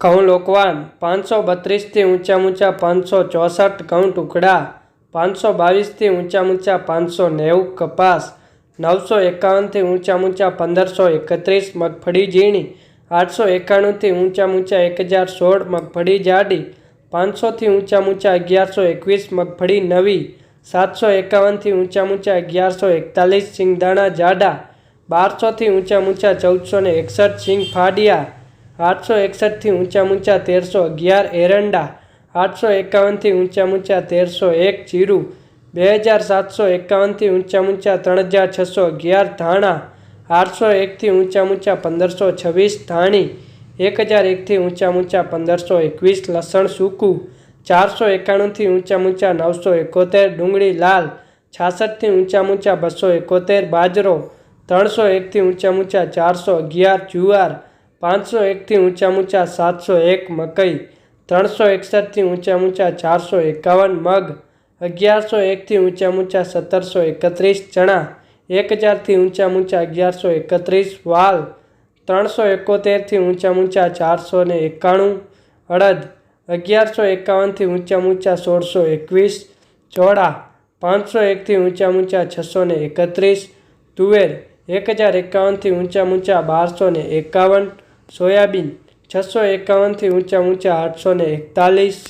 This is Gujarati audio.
ઘઉં લોકવાન પાંચસો બત્રીસથી ઊંચા ઊંચા પાંચસો ચોસઠ ઘઉં ટુકડા, પાંચસો બાવીસથી ઊંચા ઊંચા પાંચસો નેવું કપાસ, નવસો એકાવનથી ઊંચા ઊંચા પંદરસો એકત્રીસ મગફળી ઝીણી, આઠસો એકાણુંથી ઊંચા ઊંચા એક હજાર સોળ મગફળી જાડી, પાંચસોથી ઊંચા ઊંચા અગિયારસો એકવીસ મગફળી નવી, સાતસો એકાવનથી ઊંચા ઊંચા અગિયારસો એકતાલીસ સિંગદાણા જાડા, બારસોથી ઊંચા ઊંચા ચૌદસો ને એકસઠ સિંગ ફાડિયા આઠસો એકસઠથી ઊંચા ઊંચા તેરસો અગિયાર એરંડા આઠસો એકાવનથી ઊંચા ઊંચા તેરસો એક જીરું બે હજાર સાતસો એકાવનથી ઊંચા ઊંચા ત્રણ હજાર છસો અગિયાર ધાણા આઠસો એકથી ઊંચા ઊંચા પંદરસો છવ્વીસ ધાણી એક હજાર એકથી ઊંચા ઊંચા પંદરસો એકવીસ, લસણ સૂકું, ચારસો એકાણુંથી ઊંચા ઊંચા નવસો એકોતેર ડુંગળી લાલ, છાસઠથી ઊંચા ઊંચા બસો એકોતેર બાજરો ત્રણસો એકથી ઊંચા ઊંચા ચારસો અગિયાર, જુવાર પાંચસો એકથી ઊંચા ઊંચા સાતસો એક મકઈ, ત્રણસો એકસઠથી ઊંચા ઊંચા ચારસો એકાવન મગ, અગિયારસો એકથી ઊંચા ઊંચા સત્તરસો એકત્રીસ ચણા એક હજારથી ઊંચા ઊંચા અગિયારસો એકત્રીસ વાલ, ત્રણસો એકોતેરથી ઊંચા ઊંચા ચારસો ને એકાણું અડદ, અગિયારસો એકાવનથી ઊંચા ઊંચા સોળસો એકવીસ ચોળા, પાંચસો એકથી ઊંચા ઊંચા છસો ને એકત્રીસ તુવેર એક હજાર એકાવનથી ઊંચા ઊંચા બારસો ને એકાવન સોયાબીન છસો એકાવનથી ઊંચા ઊંચા આઠસો ને એકતાલીસ.